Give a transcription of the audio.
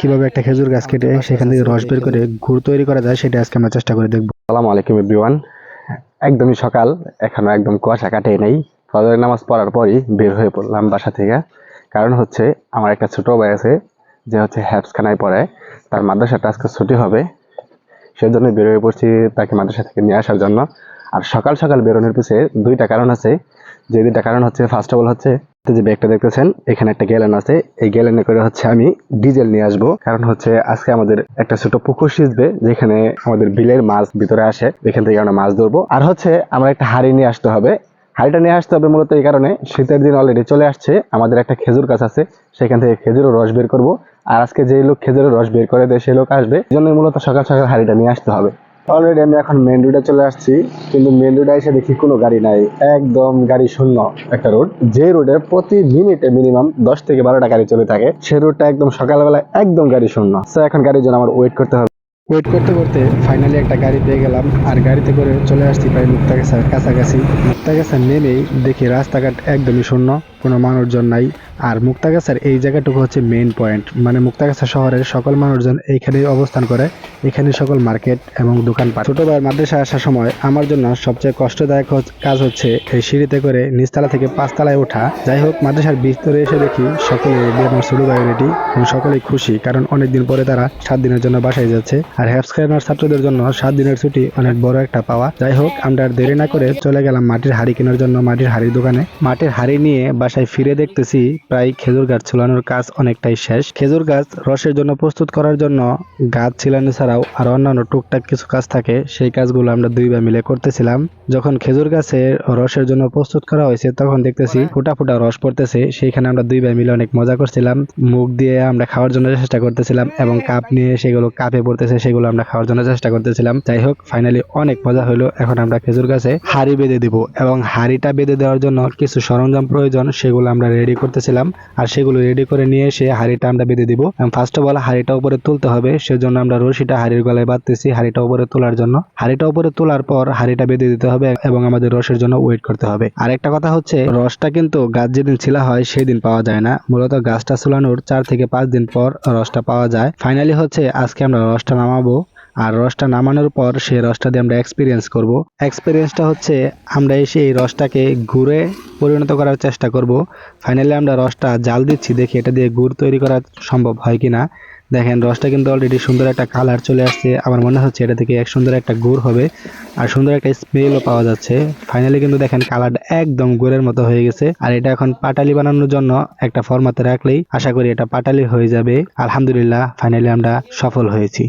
কীভাবে একটা খেজুর গাছ কেটে সেখান থেকে রস বের করে গুড় তৈরি করা যায় সেটা আজকে আমরা চেষ্টা করে দেখব। সালাম আলাইকুম এভরিওয়ান একদমই সকাল এখনও একদম কুয়াশা কাটে নেই। ফজরের নামাজ পড়ার পরই বের হয়ে পড়লাম বাসা থেকে। কারণ হচ্ছে আমার একটা ছোট ভাই আছে যে হচ্ছে হ্যাপসখানায় পড়ে। তার মাদ্রাসাটা আজকে ছুটি হবে। সেজন্য বের হয়ে পড়ছি তাকে মাদ্রাসা থেকে নিয়ে আসার জন্য। আর সকাল সকাল বেরোনোর পিছে দুইটা কারণ আছে। যে দুইটা কারণ হচ্ছে ফার্স্ট অফ অল হচ্ছে যে ব্যাগটা দেখতেছেন, এখানে একটা গ্যালেন আছে। এই গ্যালেনে করে হচ্ছে আমি ডিজেল নিয়ে আসব। কারণ হচ্ছে আজকে আমাদের একটা ছোট পুকুর সিজবে, যেখানে আমাদের বিলের মাছ ভিতরে আসে। এখান থেকে আমরা মাছ ধরবো। আর হচ্ছে আমরা একটা হাড়ি নিয়ে আসতে হবে। হাড়িটা নিয়ে আসতে হবে মূলত এই কারণে শীতের দিন অলরেডি চলে আসছে। আমাদের একটা খেজুর গাছ আছে, সেখান থেকে খেজুরের রস বের করব। আর আজকে যে লোক খেজুরের রস বের করে দেয়, সেই লোক আসবে। এই জন্য মূলত সকাল সকাল হাড়িটা নিয়ে আসতে হবে। অলরেডি আমি এখন মেন রোডে চলে আসছি, কিন্তু মেন রোডে এসে দেখি কোনো গাড়ি নাই। একদম গাড়ি শূন্য একটা রোড যে রোডে প্রতি মিনিটে মিনিমাম দশ থেকে বারোটা গাড়ি চলে থাকে, সে রোডটা একদম সকালবেলা একদম গাড়ি শূন্য। তো এখন গাড়ির জন্য আমার ওয়েট করতে হবে। ওয়েট করতে করতে ফাইনালি একটা গাড়ি পেয়ে গেলাম, আর গাড়িতে করে চলে আসছি প্রায় মুক্তাগাছার কাছাকাছি। মুক্তাগাছা নেমেই দেখি রাস্তাঘাট একদমই শূন্য, কোনো মানুষজন নাই। আর মুক্তাগাছার এই জায়গাটুকু হচ্ছে মেইন পয়েন্ট মানে মুক্তাগাছা শহরের সকল মানুষজন এইখানে অবস্থান করে এখানে সকল মার্কেট এবং দোকানপাট। ছোট ভাইয়ের মাদ্রাসা আসার সময় আমার জন্য সবচেয়ে কষ্টদায়ক কাজ হচ্ছে এই সিঁড়িতে করে নিচতলা থেকে পাঁচতলায় ওঠা। যাই হোক মাদ্রাসার ভিতরে এসে দেখি সকলে রেডি আমার ছোট ভাই রেডি এবং সকলেই খুশি, কারণ অনেকদিন পরে তারা সাত দিনের জন্য বাসায় যাচ্ছে। আর হ্যাপসখানার ছাত্রদের জন্য সাত দিনের ছুটি অনেক বড় একটা পাওয়া। যাই হোক আমরা আর দেরি না করে চলে গেলাম মাটির হাড়ি কেনার জন্য মাটির হাড়ির দোকানে। মাটির হাড়ি নিয়ে বাসায় ফিরে দেখতেছি প্রায় খেজুর গাছ ছোলানোর কাজ অনেকটাই শেষ। খেজুর গাছ রসের জন্য প্রস্তুত করার জন্য গাছ ছিলানো ছাড়াও আর অন্যান্য টুকটাক কিছু কাজ থাকে, সেই কাজগুলো আমরা দুই ভাই মিলে করতেছিলাম। যখন খেজুর গাছের রসের জন্য প্রস্তুত করা হয়েছে, তখন দেখতেছি ফুটা ফুটা রস পড়তেছে। সেইখানে আমরা দুই ভাই মিলে অনেক মজা করছিলাম। মুখ দিয়ে আমরা খাওয়ার জন্য চেষ্টা করতেছিলাম এবং কাপ নিয়ে সেগুলো কাপে পড়তেছে, সেগুলো আমরা খাওয়ার জন্য চেষ্টা করতেছিলাম। যাই হোক ফাইনালি অনেক মজা হলো। এখন আমরা খেজুর গাছে হাড়ি বেঁধে দিব এবং হাড়িটা বেঁধে দেওয়ার জন্য কিছু সরঞ্জাম প্রয়োজন, সেগুলো আমরা রেডি করতেছিলাম। আর সেগুলো রেডি করে নিয়ে এসে হাড়িটা আমরা বেঁধে দিব। ফার্স্ট অফ অল হাড়িটা উপরে তুলতে হবে, সেজন্য আমরা রশিটা হাড়ির গলায় বাঁধতেছি হাড়িটা উপরে তোলার জন্য। হাড়িটা উপরে তোলার পর হাড়িটা বেঁধে দিতে হবে এবং আমাদের রসের জন্য ওয়েট করতে হবে। আর একটা কথা হচ্ছে, রসটা কিন্তু গাছ যেদিন ছিলা হয় সেই দিন পাওয়া যায় না। মূলত গাছটা চুলানোর চার থেকে পাঁচ দিন পর রসটা পাওয়া যায়। ফাইনালি হচ্ছে, আজকে আমরা রসটা নামাবো। আর রসটা নামানোর পর সেই রসটা দিয়ে আমরা এক্সপিরিয়েন্স করব। এক্সপিরিয়েন্সটা হচ্ছে আমরা এসে এই রসটাকে ঘুরে পরিণত করার চেষ্টা করব। ফাইনালি আমরা রসটা জাল দিচ্ছি, দেখি এটা দিয়ে গুড় তৈরি করা সম্ভব হয় কিনা। দেখেন, রসটা কিন্তু অলরেডি সুন্দর একটা কালার চলে আসছে। আমার মনে হচ্ছে এটা থেকে এক সুন্দর একটা গুড় হবে আর সুন্দর একটা স্মেলও পাওয়া যাচ্ছে। ফাইনালি কিন্তু দেখেন কালারটা একদম গুড়ের মতো হয়ে গেছে। আর এটা এখন পাটালি বানানোর জন্য একটা ফরমাতে রাখলেই আশা করি এটা পাটালি হয়ে যাবে। আলহামদুলিল্লাহ ফাইনালি আমরা সফল হয়েছি।